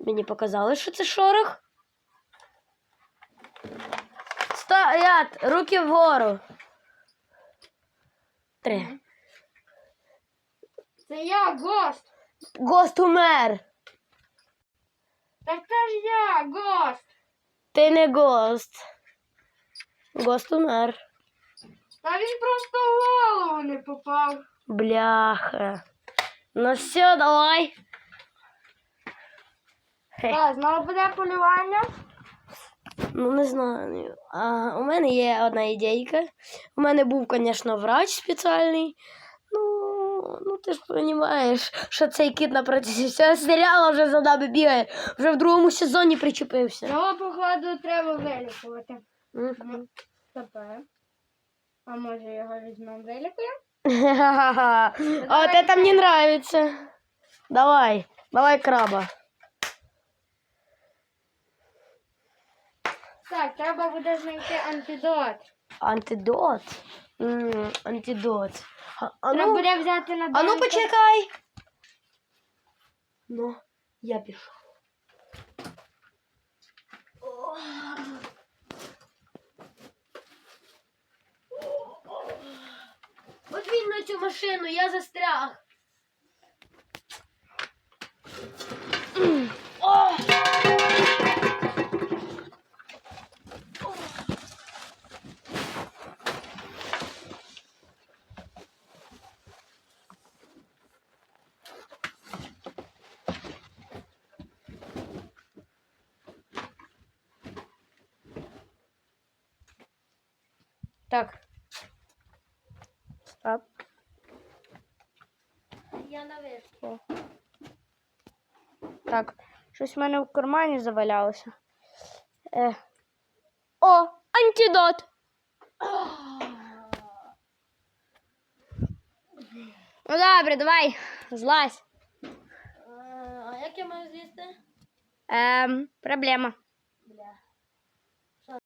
Мені показали, що це шорох. Стоять! Руки вгору. Три. Це я, гост. Гост умер. Так це ж я, гост. Ти не гост. Гост умер. Та він просто в голову не попав. Бляха. Ну все, давай. Так, знову буде полювання. Ну, не знаю. А, у мене є одна ідейка. У мене був, звісно, врач спеціальний. Ну, ну ти ж розумієш, що цей кіт на протязі всього серіалу вже за нами бігає. Вже в другому сезоні причепився. Його, походу, треба вилікувати. Тепер. А може його візьмемо вилікуємо? Ха-ха-ха. А вот это мне нравится. Давай, давай краба. Так, треба буде знайти антидот. Антидот. Антидот. А, а Треба ну, буде взяти на а ну почекай. Ну, я пішов. От він на цю машину, я застряг. О! Так. Стоп. Я наверх. Так. Щось в мене в кармані завалялося. Е. О, антидот. Ну добре, давай, злазь. А як я маю з'їсти? Ем, проблема.